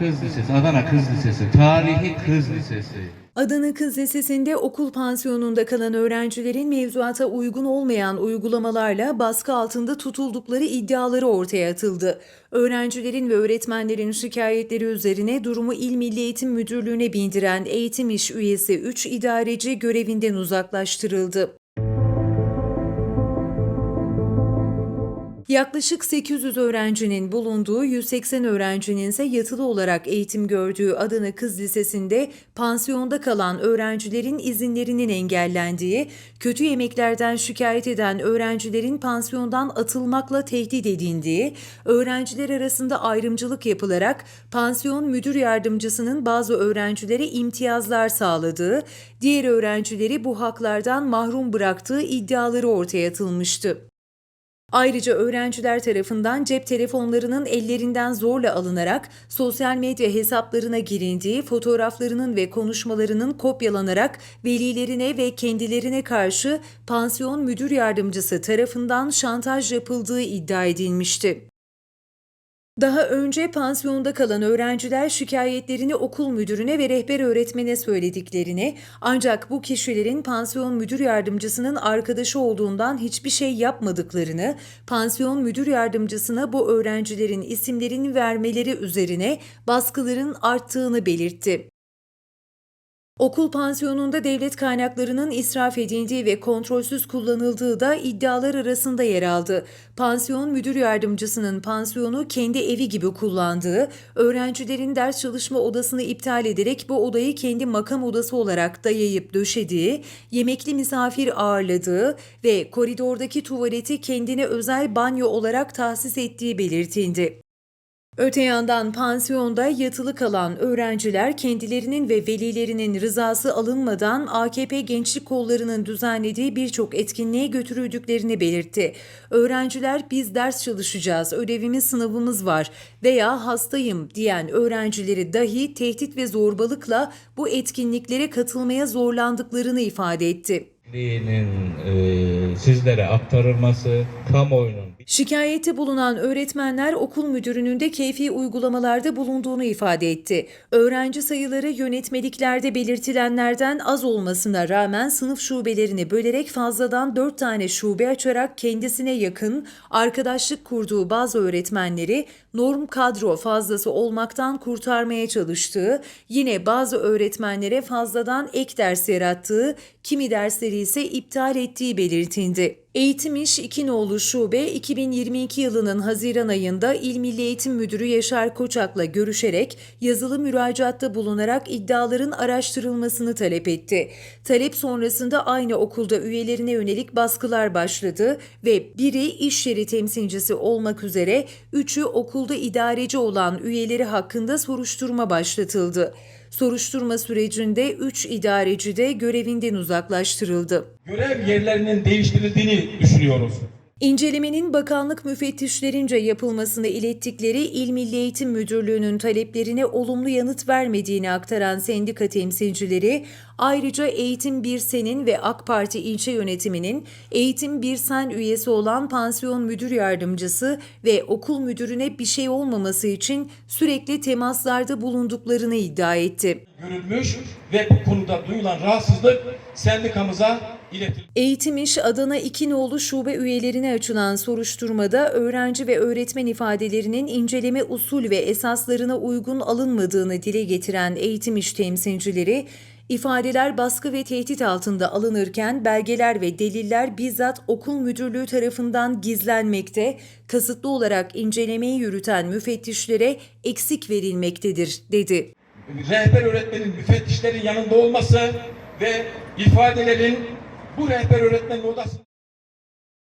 Kız Lisesi, Adana Kız Lisesi, tarihi Kız Lisesi. Adana Kız Lisesi'nde okul pansiyonunda kalan öğrencilerin mevzuata uygun olmayan uygulamalarla baskı altında tutuldukları iddiaları ortaya atıldı. Öğrencilerin ve öğretmenlerin şikayetleri üzerine durumu İl Milli Eğitim Müdürlüğü'ne bildiren eğitim iş üyesi 3 idareci görevinden uzaklaştırıldı. Yaklaşık 800 öğrencinin bulunduğu 180 öğrencinin ise yatılı olarak eğitim gördüğü Adana Kız Lisesi'nde pansiyonda kalan öğrencilerin izinlerinin engellendiği, kötü yemeklerden şikayet eden öğrencilerin pansiyondan atılmakla tehdit edildiği, öğrenciler arasında ayrımcılık yapılarak pansiyon müdür yardımcısının bazı öğrencilere imtiyazlar sağladığı, diğer öğrencileri bu haklardan mahrum bıraktığı iddiaları ortaya atılmıştı. Ayrıca öğrenciler tarafından cep telefonlarının ellerinden zorla alınarak sosyal medya hesaplarına girildiği, fotoğraflarının ve konuşmalarının kopyalanarak velilerine ve kendilerine karşı pansiyon müdür yardımcısı tarafından şantaj yapıldığı iddia edilmişti. Daha önce pansiyonda kalan öğrenciler şikayetlerini okul müdürüne ve rehber öğretmene söylediklerini ancak bu kişilerin pansiyon müdür yardımcısının arkadaşı olduğundan hiçbir şey yapmadıklarını, pansiyon müdür yardımcısına bu öğrencilerin isimlerini vermeleri üzerine baskıların arttığını belirtti. Okul pansiyonunda devlet kaynaklarının israf edildiği ve kontrolsüz kullanıldığı da iddialar arasında yer aldı. Pansiyon müdür yardımcısının pansiyonu kendi evi gibi kullandığı, öğrencilerin ders çalışma odasını iptal ederek bu odayı kendi makam odası olarak dayayıp döşediği, yemekli misafir ağırladığı ve koridordaki tuvaleti kendine özel banyo olarak tahsis ettiği belirtildi. Öte yandan pansiyonda yatılı kalan öğrenciler kendilerinin ve velilerinin rızası alınmadan AKP Gençlik Kolları'nın düzenlediği birçok etkinliğe götürüldüklerini belirtti. Öğrenciler biz ders çalışacağız, ödevimiz sınavımız var veya hastayım diyen öğrencileri dahi tehdit ve zorbalıkla bu etkinliklere katılmaya zorlandıklarını ifade etti. Dinin e, sizlere aktarılması, kamuoyunun Şikayette bulunan öğretmenler okul müdürünün de keyfi uygulamalarda bulunduğunu ifade etti. Öğrenci sayıları yönetmeliklerde belirtilenlerden az olmasına rağmen sınıf şubelerini bölerek fazladan 4 tane şube açarak kendisine yakın, arkadaşlık kurduğu bazı öğretmenleri norm kadro fazlası olmaktan kurtarmaya çalıştığı, yine bazı öğretmenlere fazladan ek ders yarattığı, kimi dersleri ise iptal ettiği belirtildi. Eğitim İş İkinoğlu Şube 2022 yılının Haziran ayında İl Milli Eğitim Müdürü Yaşar Koçak'la görüşerek yazılı müracaatta bulunarak iddiaların araştırılmasını talep etti. Talep sonrasında aynı okulda üyelerine yönelik baskılar başladı ve biri iş yeri temsilcisi olmak üzere üçü okulda idareci olan üyeleri hakkında soruşturma başlatıldı. Soruşturma sürecinde 3 idareci de görevinden uzaklaştırıldı. görev yerlerinin değiştirildiğini düşünüyoruz. İncelemenin bakanlık müfettişlerince yapılmasını ilettikleri İl Milli Eğitim Müdürlüğü'nün taleplerine olumlu yanıt vermediğini aktaran sendika temsilcileri, ayrıca Eğitim Bir Sen'in ve AK Parti ilçe yönetiminin Eğitim Bir Sen üyesi olan pansiyon müdür yardımcısı ve okul müdürüne bir şey olmaması için sürekli temaslarda bulunduklarını iddia etti. Görülmüş ve bu konuda duyulan rahatsızlık sendikamıza iletildi. Eğitim İş Adana İkinoğlu Şube üyelerine açılan soruşturmada öğrenci ve öğretmen ifadelerinin inceleme usul ve esaslarına uygun alınmadığını dile getiren Eğitim İş temsilcileri, ifadeler baskı ve tehdit altında alınırken belgeler ve deliller bizzat okul müdürlüğü tarafından gizlenmekte, kasıtlı olarak incelemeyi yürüten müfettişlere eksik verilmektedir, dedi. Rehber öğretmenin müfettişlerin yanında olması ve ifadelerin bu rehber öğretmenin odasında